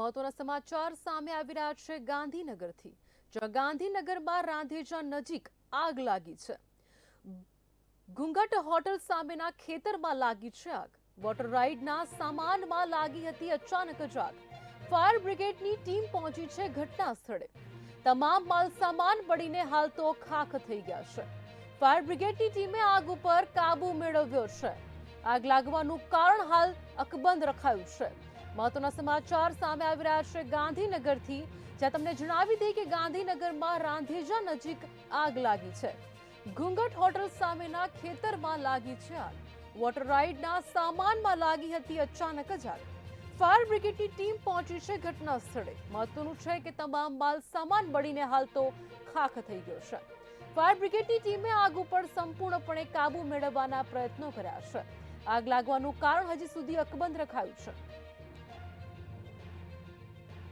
મહત્વના સમાચાર સામે આવી રહ્યા છે ગાંધીનગરથી, જ્યાં ગાંધીનગરમાં રાંધેજા નજીક આગ લાગી છે. ઘુંઘટ હોટલ સામેના ખેતરમાં લાગી છે આગ. વોટર રાઇડના સામાનમાં લાગી હતી અચાનક જ આગ. ફાયર બ્રિગેડની ટીમ પહોંચી છે ઘટના સ્થળે. તમામ માલ સામાન બળીને હાલ તો ખાખ થઈ ગયા છે. ફાયર બ્રિગેડની ટીમે આગ ઉપર કાબુ મેળવ્યો છે. આગ લાગવાનું કારણ હાલ અકબંધ રખાયું છે. મહત્વના સમાચાર સામે આવી રહ્યા છે ગાંધીનગરથી, જ્યાં તમને જણાવી દઈએ કે ગાંધીનગરમાં રાંધેજા નજીક આગ લાગી છે. ઘુંઘટ હોટલ સામેના ખેતરમાં લાગી છે આગ. વોટર રાઇડના સામાનમાં લાગી હતી અચાનક જ આગ. ફાયર બ્રિગેડની ટીમ પહોંચી છે ઘટના સ્થળે. મહત્વનું છે કે તમામ માલ સામાન બળીને હાલ તો ખાખ થઈ ગયો છે. ફાયર બ્રિગેડની ટીમે આગ ઉપર સંપૂર્ણપણે કાબુ મેળવવાના પ્રયત્નો કર્યા છે. આગ લાગવાનું કારણ હજી સુધી અકબંધ રખાયું છે.